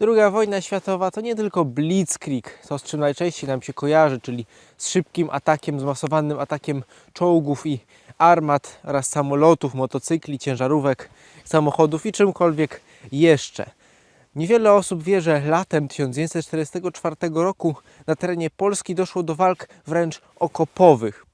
Druga wojna światowa to nie tylko blitzkrieg, to z czym najczęściej nam się kojarzy, czyli z szybkim atakiem, zmasowanym atakiem czołgów i armat oraz samolotów, motocykli, ciężarówek, samochodów i czymkolwiek jeszcze. Niewiele osób wie, że latem 1944 roku na terenie Polski doszło do walk wręcz okopowych.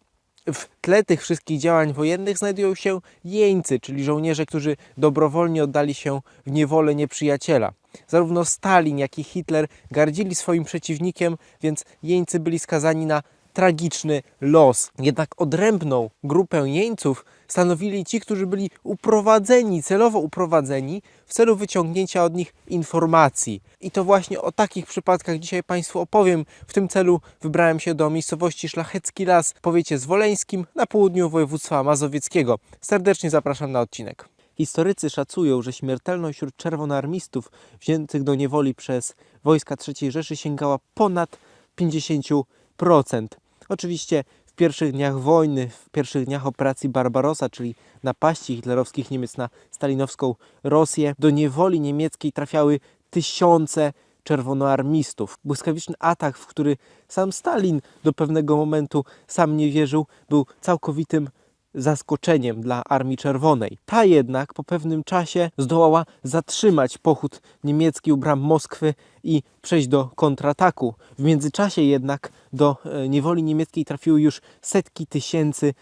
W tle tych wszystkich działań wojennych znajdują się jeńcy, czyli żołnierze, którzy dobrowolnie oddali się w niewolę nieprzyjaciela. Zarówno Stalin, jak i Hitler gardzili swoim przeciwnikiem, więc jeńcy byli skazani na tragiczny los. Jednak odrębną grupę jeńców stanowili ci, którzy byli uprowadzeni, celowo uprowadzeni w celu wyciągnięcia od nich informacji. I to właśnie o takich przypadkach dzisiaj Państwu opowiem. W tym celu wybrałem się do miejscowości Szlachecki Las w powiecie zwoleńskim na południu województwa mazowieckiego. Serdecznie zapraszam na odcinek. Historycy szacują, że śmiertelność wśród czerwonoarmistów wziętych do niewoli przez wojska III Rzeszy sięgała ponad 50%. Oczywiście w pierwszych dniach wojny, w pierwszych dniach operacji Barbarossa, czyli napaści hitlerowskich Niemiec na stalinowską Rosję, do niewoli niemieckiej trafiały tysiące czerwonoarmistów. Błyskawiczny atak, w który sam Stalin do pewnego momentu sam nie wierzył, był całkowitym zaskoczeniem dla Armii Czerwonej. Ta jednak po pewnym czasie zdołała zatrzymać pochód niemiecki u bram Moskwy i przejść do kontrataku. W międzyczasie jednak do e, niewoli niemieckiej trafiły już setki tysięcy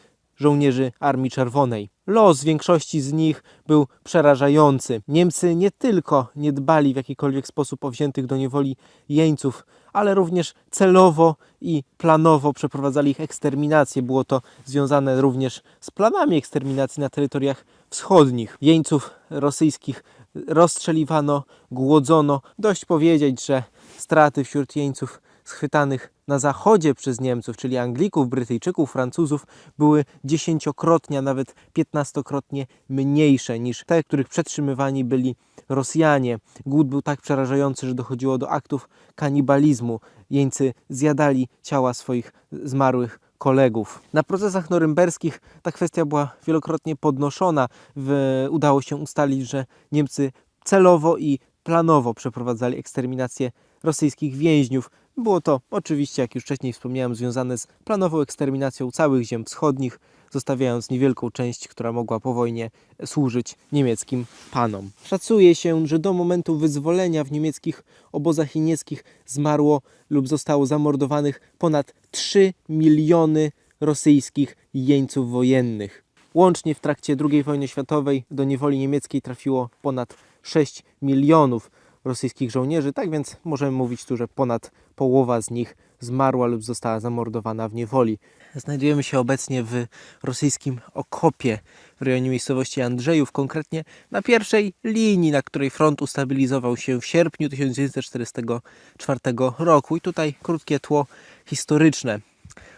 żołnierzy Armii Czerwonej. Los większości z nich był przerażający. Niemcy nie tylko nie dbali w jakikolwiek sposób o wziętych do niewoli jeńców, ale również celowo i planowo przeprowadzali ich eksterminację. Było to związane również z planami eksterminacji na terytoriach wschodnich. Jeńców rosyjskich rozstrzeliwano, głodzono. Dość powiedzieć, że straty wśród jeńców schwytanych na zachodzie przez Niemców, czyli Anglików, Brytyjczyków, Francuzów, były dziesięciokrotnie, a nawet piętnastokrotnie mniejsze niż te, których przetrzymywani byli Rosjanie. Głód był tak przerażający, że dochodziło do aktów kanibalizmu. Jeńcy zjadali ciała swoich zmarłych kolegów. Na procesach norymberskich ta kwestia była wielokrotnie podnoszona. W, udało się ustalić, że Niemcy celowo i planowo przeprowadzali eksterminację rosyjskich więźniów. Było to oczywiście, jak już wcześniej wspomniałem, związane z planową eksterminacją całych ziem wschodnich, zostawiając niewielką część, która mogła po wojnie służyć niemieckim panom. Szacuje się, że do momentu wyzwolenia w niemieckich obozach jenieckich zmarło lub zostało zamordowanych ponad 3 miliony rosyjskich jeńców wojennych. Łącznie w trakcie II wojny światowej do niewoli niemieckiej trafiło ponad 6 milionów rosyjskich żołnierzy, tak więc możemy mówić tu, że ponad połowa z nich zmarła lub została zamordowana w niewoli. Znajdujemy się obecnie w rosyjskim okopie w rejonie miejscowości Andrzejów, konkretnie na pierwszej linii, na której front ustabilizował się w sierpniu 1944 roku. I tutaj krótkie tło historyczne.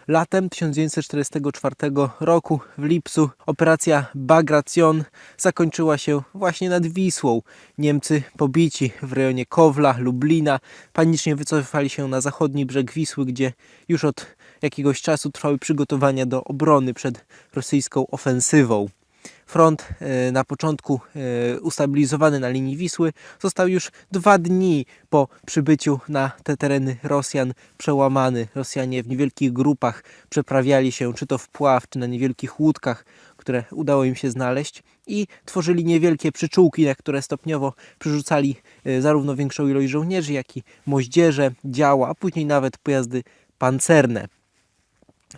Latem 1944 roku w lipcu operacja Bagration zakończyła się właśnie nad Wisłą. Niemcy pobici w rejonie Kowla, Lublina panicznie wycofywali się na zachodni brzeg Wisły, gdzie już od jakiegoś czasu trwały przygotowania do obrony przed rosyjską ofensywą. Front e, na początku e, ustabilizowany na linii Wisły został już dwa dni po przybyciu na te tereny Rosjan przełamany. Rosjanie w niewielkich grupach przeprawiali się czy to w pław, czy na niewielkich łódkach, które udało im się znaleźć i tworzyli niewielkie przyczółki, na które stopniowo przerzucali e, zarówno większą ilość żołnierzy, jak i moździerze, działa, a później nawet pojazdy pancerne.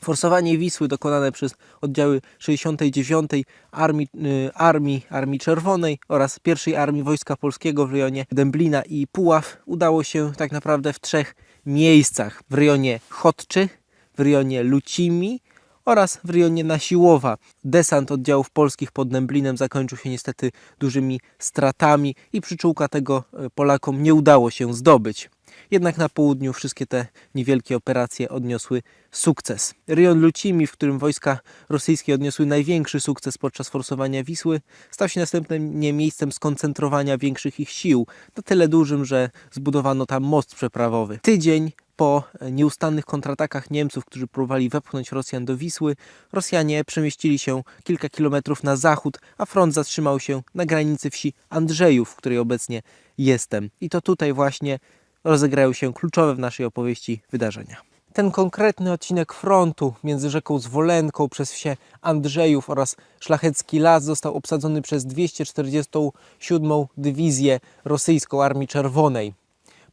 Forsowanie Wisły dokonane przez oddziały 69 Armii, y, Armii, Armii Czerwonej oraz I Armii Wojska Polskiego w rejonie Dęblina i Puław udało się tak naprawdę w trzech miejscach. W rejonie Chodczy, w rejonie Lucimi oraz w rejonie Nasiłowa. Desant oddziałów polskich pod Dęblinem zakończył się niestety dużymi stratami i przyczółka tego y, Polakom nie udało się zdobyć. Jednak na południu wszystkie te niewielkie operacje odniosły sukces. Rejon Lucimi, w którym wojska rosyjskie odniosły największy sukces podczas forsowania Wisły, stał się następnie miejscem skoncentrowania większych ich sił, na tyle dużym, że zbudowano tam most przeprawowy. Tydzień po nieustannych kontratakach Niemców, którzy próbowali wepchnąć Rosjan do Wisły, Rosjanie przemieścili się kilka kilometrów na zachód, a front zatrzymał się na granicy wsi Andrzejów, w której obecnie jestem. I to tutaj właśnie rozegrają się kluczowe w naszej opowieści wydarzenia. Ten konkretny odcinek frontu między rzeką Zwolenką przez wsie Andrzejów oraz Szlachecki Las został obsadzony przez 247 Dywizję Rosyjską Armii Czerwonej.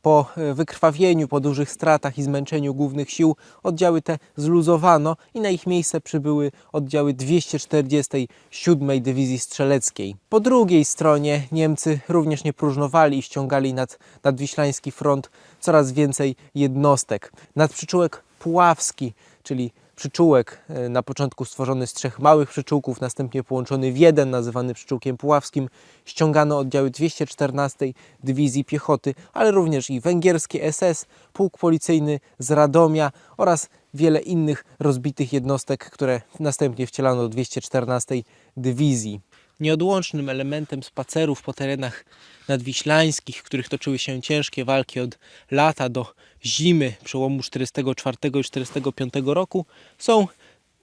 Po e, wykrwawieniu, po dużych stratach i zmęczeniu głównych sił oddziały te zluzowano i na ich miejsce przybyły oddziały 247 Dywizji Strzeleckiej. Po drugiej stronie Niemcy również nie próżnowali i ściągali nad nadwiślański front coraz więcej jednostek. Nad przyczółek Puławski, czyli przyczółek e, na początku stworzony z trzech małych przyczółków, następnie połączony w jeden, nazywany przyczółkiem puławskim, ściągano oddziały 214 Dywizji Piechoty, ale również i węgierskie SS, pułk policyjny z Radomia oraz wiele innych rozbitych jednostek, które następnie wcielano do 214 Dywizji. Nieodłącznym elementem spacerów po terenach nadwiślańskich, w których toczyły się ciężkie walki od lata do zimy przełomu 44 i 45 roku są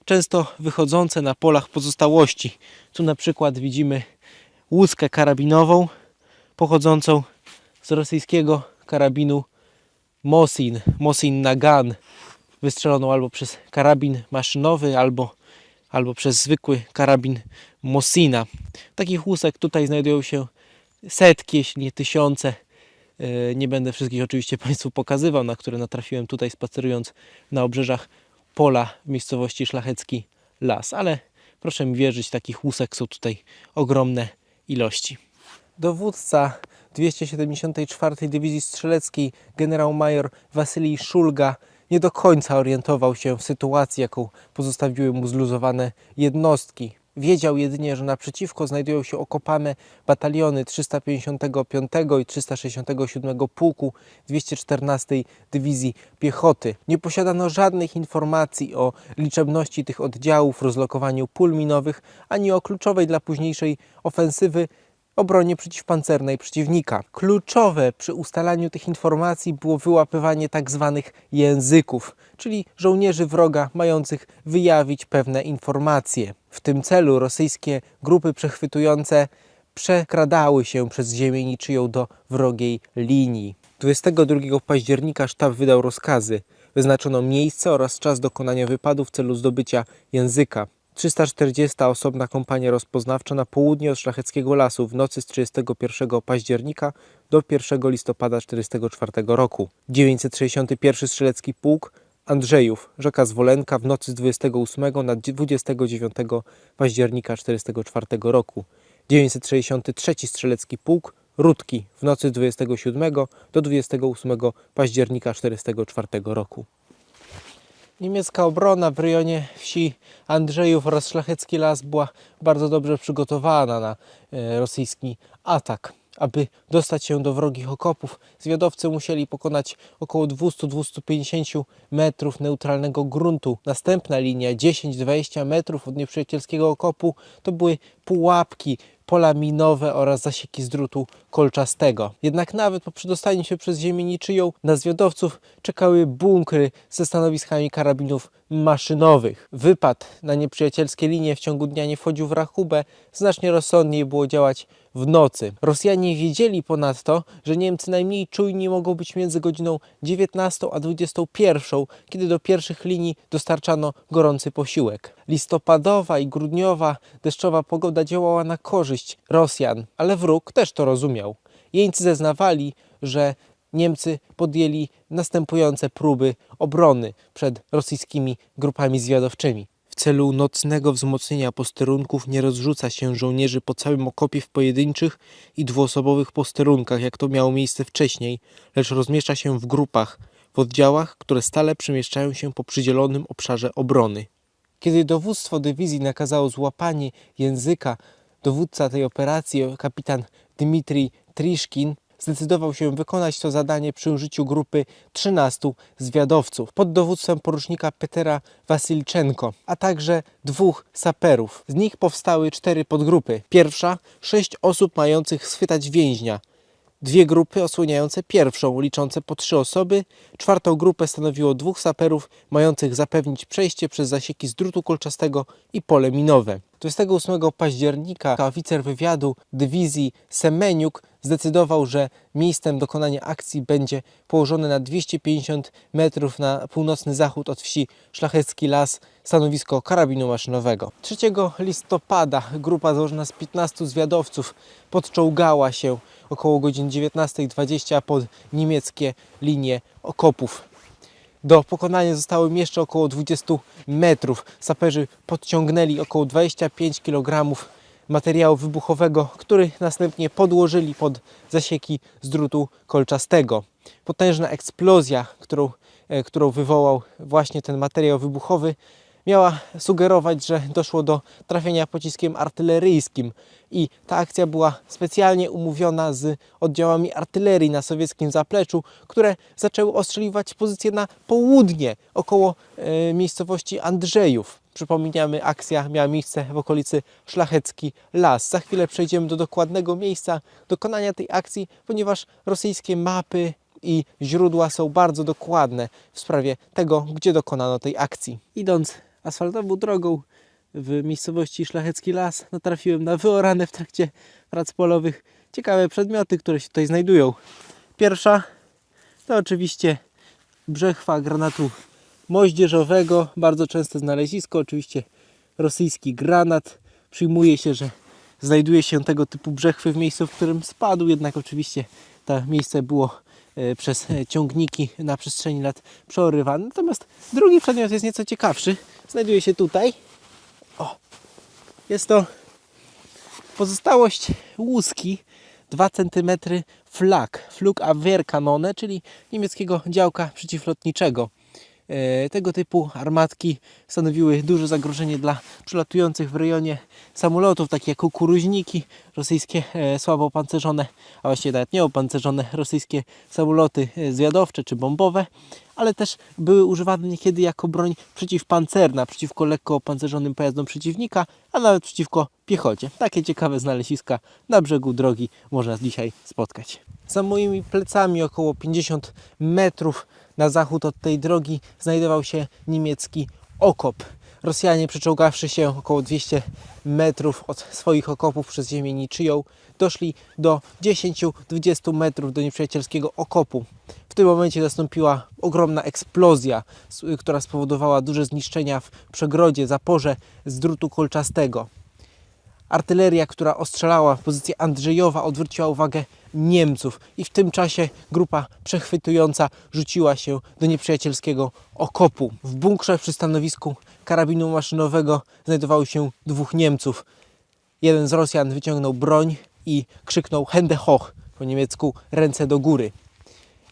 często wychodzące na polach pozostałości. Tu na przykład widzimy łuskę karabinową pochodzącą z rosyjskiego karabinu Mosin, Mosin Nagan, wystrzeloną albo przez karabin maszynowy, albo, albo przez zwykły karabin Mosina. Takich łusek tutaj znajdują się setki, jeśli nie tysiące. E, Nie będę wszystkich oczywiście Państwu pokazywał, na które natrafiłem tutaj spacerując na obrzeżach pola w miejscowości Szlachecki Las, ale proszę mi wierzyć, takich łusek są tutaj ogromne ilości. Dowódca 274 Dywizji Strzeleckiej generał-major Wasylij Szulga nie do końca orientował się w sytuacji, jaką pozostawiły mu zluzowane jednostki. Wiedział jedynie, że naprzeciwko znajdują się okopane bataliony 355 i 367 Pułku 214 Dywizji Piechoty. Nie posiadano żadnych informacji o liczebności tych oddziałów, rozlokowaniu pól minowych, ani o kluczowej dla późniejszej ofensywy obronie przeciwpancernej przeciwnika. Kluczowe przy ustalaniu tych informacji było wyłapywanie tak zwanych języków, czyli żołnierzy wroga mających wyjawić pewne informacje. W tym celu rosyjskie grupy przechwytujące przekradały się przez ziemię niczyją do wrogiej linii. 22 października sztab wydał rozkazy. Wyznaczono miejsce oraz czas dokonania wypadu w celu zdobycia języka. 340 osobna kompania rozpoznawcza na południe od Szlacheckiego Lasu w nocy z 31 października do 1 listopada 1944 roku. 961 Strzelecki Pułk Andrzejów, rzeka Zwolenka w nocy z 28 na 29 października 1944 roku. 963 Strzelecki Pułk Rudki w nocy z 27 do 28 października 1944 roku. Niemiecka obrona w rejonie wsi Andrzejów oraz Szlachecki Las była bardzo dobrze przygotowana na e, rosyjski atak. Aby dostać się do wrogich okopów, zwiadowcy musieli pokonać około 200-250 metrów neutralnego gruntu. Następna linia 10-20 metrów od nieprzyjacielskiego okopu to były pułapki, pola minowe oraz zasieki z drutu kolczastego. Jednak nawet po przedostaniu się przez ziemię niczyją na zwiadowców czekały bunkry ze stanowiskami karabinów maszynowych. Wypad na nieprzyjacielskie linie w ciągu dnia nie wchodził w rachubę, znacznie rozsądniej było działać w nocy. Rosjanie wiedzieli ponadto, że Niemcy najmniej czujni mogą być między godziną 19 a 21, kiedy do pierwszych linii dostarczano gorący posiłek. Listopadowa i grudniowa deszczowa pogoda działała na korzyść Rosjan, ale wróg też to rozumiał. Jeńcy zeznawali, że Niemcy podjęli następujące próby obrony przed rosyjskimi grupami zwiadowczymi. W celu nocnego wzmocnienia posterunków nie rozrzuca się żołnierzy po całym okopie w pojedynczych i dwuosobowych posterunkach, jak to miało miejsce wcześniej, lecz rozmieszcza się w grupach, w oddziałach, które stale przemieszczają się po przydzielonym obszarze obrony. Kiedy dowództwo dywizji nakazało złapanie języka, dowódca tej operacji, kapitan Dmitrij Triszkin, zdecydował się wykonać to zadanie przy użyciu grupy 13 zwiadowców pod dowództwem porucznika Petera Wasilczenko, a także dwóch saperów. Z nich powstały cztery podgrupy. Pierwsza, sześć osób mających schwytać więźnia. Dwie grupy osłaniające pierwszą, liczące po trzy osoby. Czwartą grupę stanowiło dwóch saperów mających zapewnić przejście przez zasieki z drutu kolczastego i pole minowe. 28 października oficer wywiadu dywizji Semeniuk zdecydował, że miejscem dokonania akcji będzie położone na 250 metrów na północny zachód od wsi Szlachecki Las stanowisko karabinu maszynowego. 3 listopada grupa założona z 15 zwiadowców podczołgała się około godzin 19.20 pod niemieckie linie okopów. Do pokonania zostało im jeszcze około 20 metrów. Saperzy podciągnęli około 25 kg materiału wybuchowego, który następnie podłożyli pod zasieki z drutu kolczastego. Potężna eksplozja, którą, e, którą wywołał właśnie ten materiał wybuchowy, miała sugerować, że doszło do trafienia pociskiem artyleryjskim i ta akcja była specjalnie umówiona z oddziałami artylerii na sowieckim zapleczu, które zaczęły ostrzeliwać pozycję na południe, około e, miejscowości Andrzejów. Przypominamy, akcja miała miejsce w okolicy Szlachecki Las. Za chwilę przejdziemy do dokładnego miejsca dokonania tej akcji, ponieważ rosyjskie mapy i źródła są bardzo dokładne w sprawie tego, gdzie dokonano tej akcji. Idąc asfaltową drogą w miejscowości Szlachecki Las, natrafiłem na wyorane w trakcie prac polowych ciekawe przedmioty, które się tutaj znajdują. Pierwsza to oczywiście brzechwa granatu moździerzowego, bardzo częste znalezisko, oczywiście rosyjski granat. Przyjmuje się, że znajduje się tego typu brzechwy w miejscu, w którym spadł, jednak oczywiście to miejsce było przez e, ciągniki na przestrzeni lat przeorywane. Natomiast drugi przedmiot jest nieco ciekawszy. Znajduje się tutaj. O, jest to pozostałość łuski 2 cm flak, fluk Abwehrkanone, czyli niemieckiego działka przeciwlotniczego. E, Tego typu armatki stanowiły duże zagrożenie dla przylatujących w rejonie samolotów, takie jak kukuruźniki, rosyjskie e, słabo opancerzone, a właściwie nawet nieopancerzone rosyjskie samoloty e, zwiadowcze czy bombowe, ale też były używane niekiedy jako broń przeciwpancerna, przeciwko lekko opancerzonym pojazdom przeciwnika, a nawet przeciwko piechocie. Takie ciekawe znaleziska na brzegu drogi można dzisiaj spotkać. Za moimi plecami około 50 metrów na zachód od tej drogi znajdował się niemiecki okop. Rosjanie przeczołgawszy się około 200 metrów od swoich okopów przez ziemię niczyją, doszli do 10-20 metrów do nieprzyjacielskiego okopu. W tym momencie nastąpiła ogromna eksplozja, która spowodowała duże zniszczenia w przegrodzie, zaporze z drutu kolczastego. Artyleria, która ostrzelała pozycję Andrzejowa, odwróciła uwagę Niemców i w tym czasie grupa przechwytująca rzuciła się do nieprzyjacielskiego okopu. W bunkrze przy stanowisku karabinu maszynowego znajdowało się dwóch Niemców. Jeden z Rosjan wyciągnął broń i krzyknął Hände hoch, po niemiecku ręce do góry.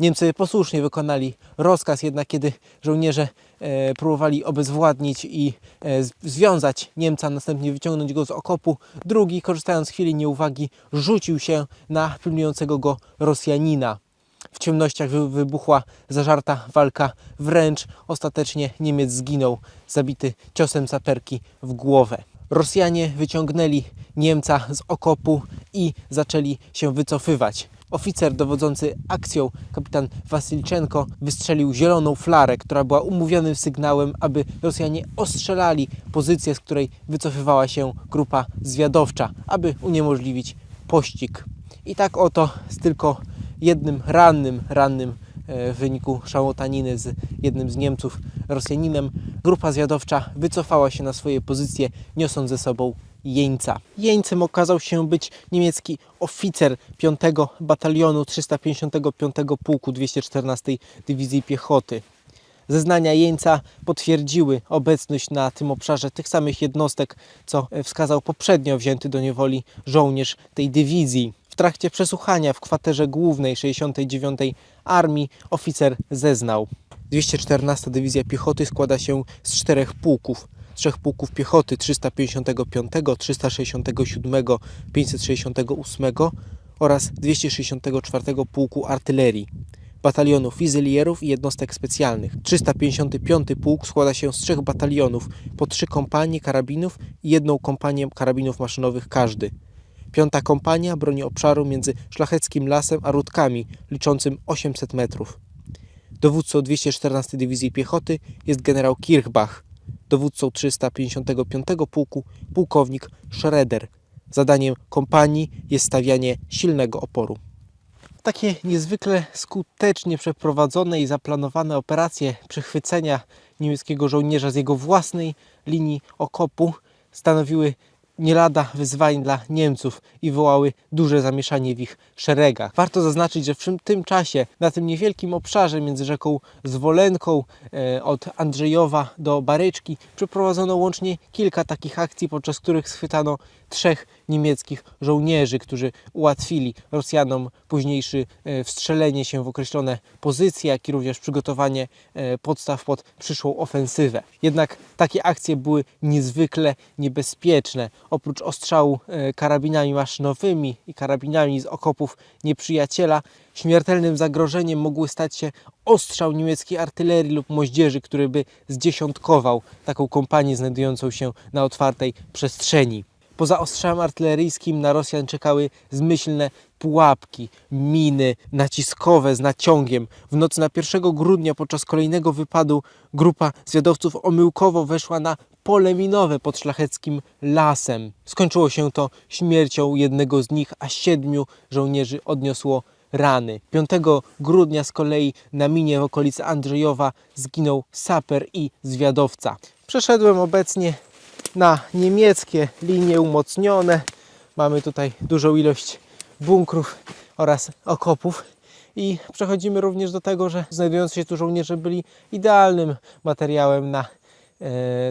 Niemcy posłusznie wykonali rozkaz, jednak kiedy żołnierze e, próbowali obezwładnić i e, związać Niemca, następnie wyciągnąć go z okopu, drugi, korzystając z chwili nieuwagi, rzucił się na pilnującego go Rosjanina. W ciemnościach wy- wybuchła zażarta walka, wręcz ostatecznie Niemiec zginął, zabity ciosem saperki w głowę. Rosjanie wyciągnęli Niemca z okopu i zaczęli się wycofywać. Oficer dowodzący akcją, kapitan Wasilczenko, wystrzelił zieloną flarę, która była umówionym sygnałem, aby Rosjanie ostrzelali pozycję, z której wycofywała się grupa zwiadowcza, aby uniemożliwić pościg. I tak oto z tylko jednym rannym, rannym e, w wyniku szałotaniny z jednym z Niemców, Rosjaninem, grupa zwiadowcza wycofała się na swoje pozycje, niosąc ze sobą jeńca. Jeńcem okazał się być niemiecki oficer 5 batalionu 355 pułku 214 Dywizji Piechoty. Zeznania jeńca potwierdziły obecność na tym obszarze tych samych jednostek, co wskazał poprzednio wzięty do niewoli żołnierz tej dywizji. W trakcie przesłuchania w kwaterze głównej 69 Armii oficer zeznał. 214 Dywizja Piechoty składa się z czterech pułków. Trzech pułków piechoty 355, 367, 568 oraz 264 Pułku Artylerii, batalionu fizylierów i jednostek specjalnych. 355 pułk składa się z trzech batalionów, po trzy kompanie karabinów i jedną kompanię karabinów maszynowych każdy. Piąta kompania broni obszaru między Szlacheckim Lasem a Rudkami, liczącym 800 metrów. Dowódcą 214 Dywizji Piechoty jest generał Kirchbach, dowódcą 355 pułku pułkownik Schroeder. Zadaniem kompanii jest stawianie silnego oporu. Takie niezwykle skutecznie przeprowadzone i zaplanowane operacje przechwycenia niemieckiego żołnierza z jego własnej linii okopu stanowiły nie lada wyzwań dla Niemców i wywołały duże zamieszanie w ich szeregach. Warto zaznaczyć, że w tym czasie na tym niewielkim obszarze między rzeką Zwolenką e, od Andrzejowa do Baryczki przeprowadzono łącznie kilka takich akcji, podczas których schwytano trzech niemieckich żołnierzy, którzy ułatwili Rosjanom późniejsze wstrzelenie się w określone pozycje, jak i również przygotowanie e, podstaw pod przyszłą ofensywę. Jednak takie akcje były niezwykle niebezpieczne. Oprócz ostrzału e, karabinami maszynowymi i karabinami z okopów nieprzyjaciela, śmiertelnym zagrożeniem mogły stać się ostrzał niemieckiej artylerii lub moździerzy, który by zdziesiątkował taką kompanię znajdującą się na otwartej przestrzeni. Poza ostrzałem artyleryjskim na Rosjan czekały zmyślne pułapki, miny naciskowe z naciągiem. W nocy na 1 grudnia podczas kolejnego wypadu grupa zwiadowców omyłkowo weszła na pole minowe pod szlacheckim lasem. Skończyło się to śmiercią jednego z nich, a siedmiu żołnierzy odniosło rany. 5 grudnia z kolei na minie w okolicy Andrzejowa zginął saper i zwiadowca. Przeszedłem obecnie na niemieckie linie umocnione. Mamy tutaj dużą ilość bunkrów oraz okopów. I przechodzimy również do tego, że znajdujący się tu żołnierze byli idealnym materiałem na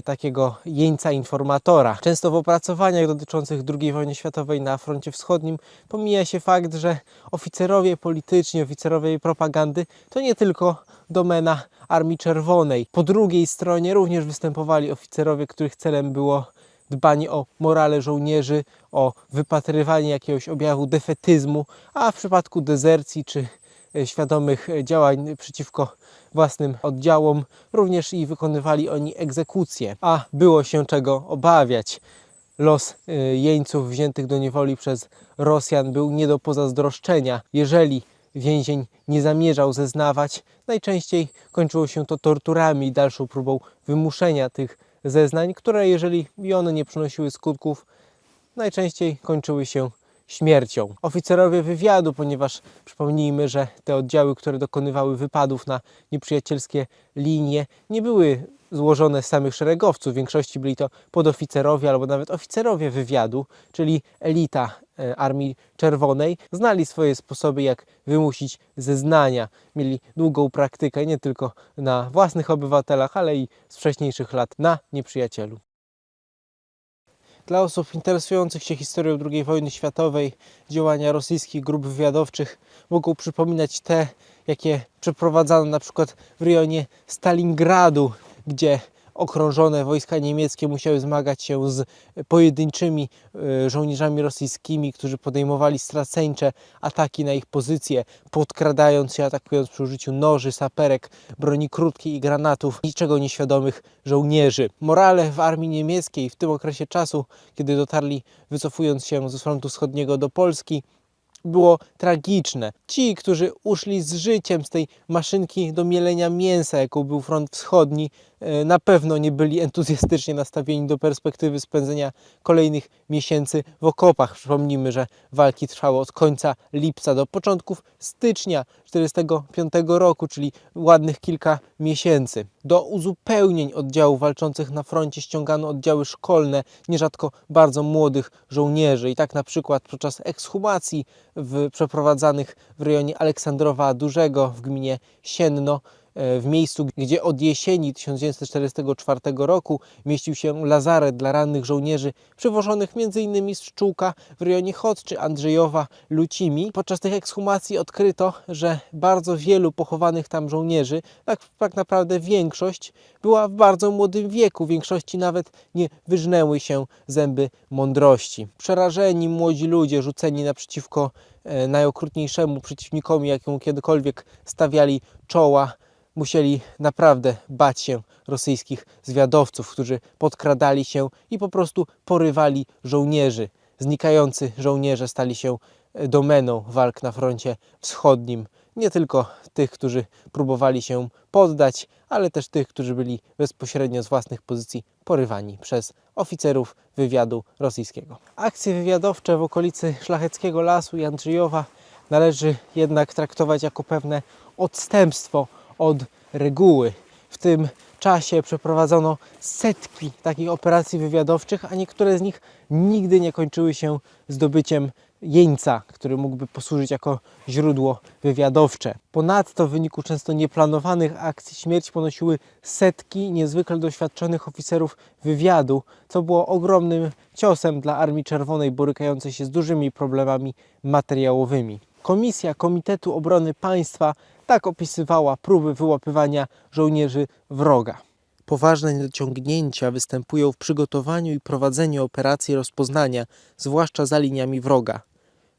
takiego jeńca informatora. Często w opracowaniach dotyczących II wojny światowej na froncie wschodnim pomija się fakt, że oficerowie polityczni, oficerowie propagandy to nie tylko domena Armii Czerwonej. Po drugiej stronie również występowali oficerowie, których celem było dbanie o morale żołnierzy, o wypatrywanie jakiegoś objawu defetyzmu, a w przypadku dezercji czy e, świadomych e, działań przeciwko własnym oddziałom również i wykonywali oni egzekucje. A było się czego obawiać. Los e, jeńców wziętych do niewoli przez Rosjan był nie do pozazdroszczenia. Jeżeli więzień nie zamierzał zeznawać, najczęściej kończyło się to torturami i dalszą próbą wymuszenia tych zeznań, które jeżeli i one nie przynosiły skutków, najczęściej kończyły się śmiercią. Oficerowie wywiadu, ponieważ przypomnijmy, że te oddziały, które dokonywały wypadów na nieprzyjacielskie linie, nie były złożone z samych szeregowców. W większości byli to podoficerowie albo nawet oficerowie wywiadu, czyli elita e, Armii Czerwonej. Znali swoje sposoby, jak wymusić zeznania. Mieli długą praktykę nie tylko na własnych obywatelach, ale i z wcześniejszych lat na nieprzyjacielu. Dla osób interesujących się historią II wojny światowej, działania rosyjskich grup wywiadowczych mogą przypominać te, jakie przeprowadzano na przykład w rejonie Stalingradu, gdzie okrążone wojska niemieckie musiały zmagać się z pojedynczymi e, żołnierzami rosyjskimi, którzy podejmowali straceńcze ataki na ich pozycje, podkradając się, atakując przy użyciu noży, saperek, broni krótkiej i granatów, niczego nieświadomych żołnierzy. Morale w armii niemieckiej w tym okresie czasu, kiedy dotarli, wycofując się ze frontu wschodniego do Polski, było tragiczne. Ci, którzy uszli z życiem z tej maszynki do mielenia mięsa, jaką był front wschodni, e, na pewno nie byli entuzjastycznie nastawieni do perspektywy spędzenia kolejnych miesięcy w okopach. Przypomnijmy, że walki trwały od końca lipca do początków stycznia 1945 roku, czyli ładnych kilka miesięcy. Do uzupełnień oddziałów walczących na froncie ściągano oddziały szkolne, nierzadko bardzo młodych żołnierzy. I tak na przykład podczas ekshumacji w, przeprowadzanych w rejonie Aleksandrowa Dużego w gminie Sienno w miejscu, gdzie od jesieni 1944 roku mieścił się lazaret dla rannych żołnierzy przywożonych m.in. z Pszczółka w rejonie Chod czy Andrzejowa Lucimi. Podczas tych ekshumacji odkryto, że bardzo wielu pochowanych tam żołnierzy, tak, tak naprawdę większość, była w bardzo młodym wieku. W większości nawet nie wyżnęły się zęby mądrości. Przerażeni młodzi ludzie rzuceni naprzeciwko e, najokrutniejszemu przeciwnikowi, jakiemu kiedykolwiek stawiali czoła, musieli naprawdę bać się rosyjskich zwiadowców, którzy podkradali się i po prostu porywali żołnierzy. Znikający żołnierze stali się e, domeną walk na froncie wschodnim. Nie tylko tych, którzy próbowali się poddać, ale też tych, którzy byli bezpośrednio z własnych pozycji porywani przez oficerów wywiadu rosyjskiego. Akcje wywiadowcze w okolicy Szlacheckiego Lasu i Andrzejowa należy jednak traktować jako pewne odstępstwo od reguły. W tym czasie przeprowadzono setki takich operacji wywiadowczych, a niektóre z nich nigdy nie kończyły się zdobyciem jeńca, który mógłby posłużyć jako źródło wywiadowcze. Ponadto w wyniku często nieplanowanych akcji śmierć ponosiły setki niezwykle doświadczonych oficerów wywiadu, co było ogromnym ciosem dla Armii Czerwonej borykającej się z dużymi problemami materiałowymi. Komisja Komitetu Obrony Państwa tak opisywała próby wyłapywania żołnierzy wroga. Poważne niedociągnięcia występują w przygotowaniu i prowadzeniu operacji rozpoznania, zwłaszcza za liniami wroga.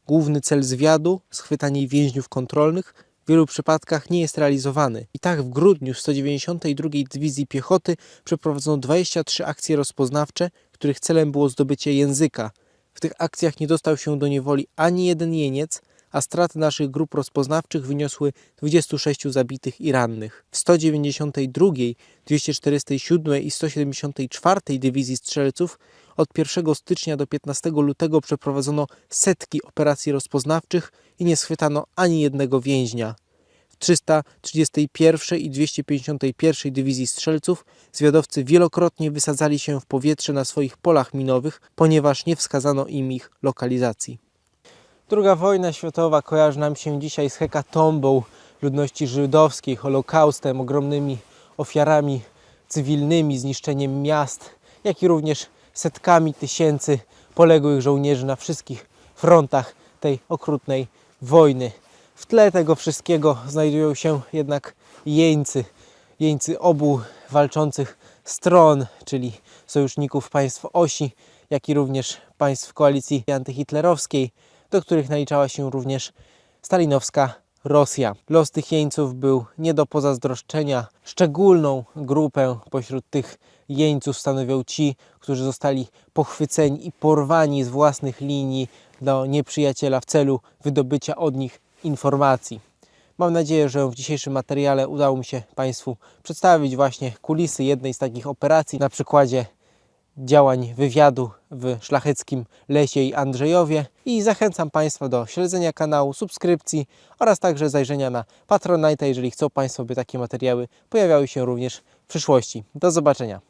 Główny cel zwiadu, schwytanie więźniów kontrolnych, w wielu przypadkach nie jest realizowany. I tak w grudniu 192 Dywizji Piechoty przeprowadzono 23 akcje rozpoznawcze, których celem było zdobycie języka. W tych akcjach nie dostał się do niewoli ani jeden jeniec, a straty naszych grup rozpoznawczych wyniosły 26 zabitych i rannych. W 192, 247 i 174 Dywizji Strzelców od 1 stycznia do 15 lutego przeprowadzono setki operacji rozpoznawczych i nie schwytano ani jednego więźnia. W 331 i 251 Dywizji Strzelców zwiadowcy wielokrotnie wysadzali się w powietrze na swoich polach minowych, ponieważ nie wskazano im ich lokalizacji. Druga wojna światowa kojarzy nam się dzisiaj z hekatombą ludności żydowskiej, holokaustem, ogromnymi ofiarami cywilnymi, zniszczeniem miast, jak i również setkami tysięcy poległych żołnierzy na wszystkich frontach tej okrutnej wojny. W tle tego wszystkiego znajdują się jednak jeńcy, jeńcy obu walczących stron, czyli sojuszników państw osi, jak i również państw koalicji antyhitlerowskiej, do których naliczała się również stalinowska Rosja. Los tych jeńców był nie do pozazdroszczenia. Szczególną grupę pośród tych jeńców stanowią ci, którzy zostali pochwyceni i porwani z własnych linii do nieprzyjaciela w celu wydobycia od nich informacji. Mam nadzieję, że w dzisiejszym materiale udało mi się Państwu przedstawić właśnie kulisy jednej z takich operacji na przykładzie działań wywiadu w szlacheckim Lesie i Andrzejowie i zachęcam Państwa do śledzenia kanału, subskrypcji oraz także zajrzenia na Patronite, jeżeli chcą Państwo, by takie materiały pojawiały się również w przyszłości. Do zobaczenia.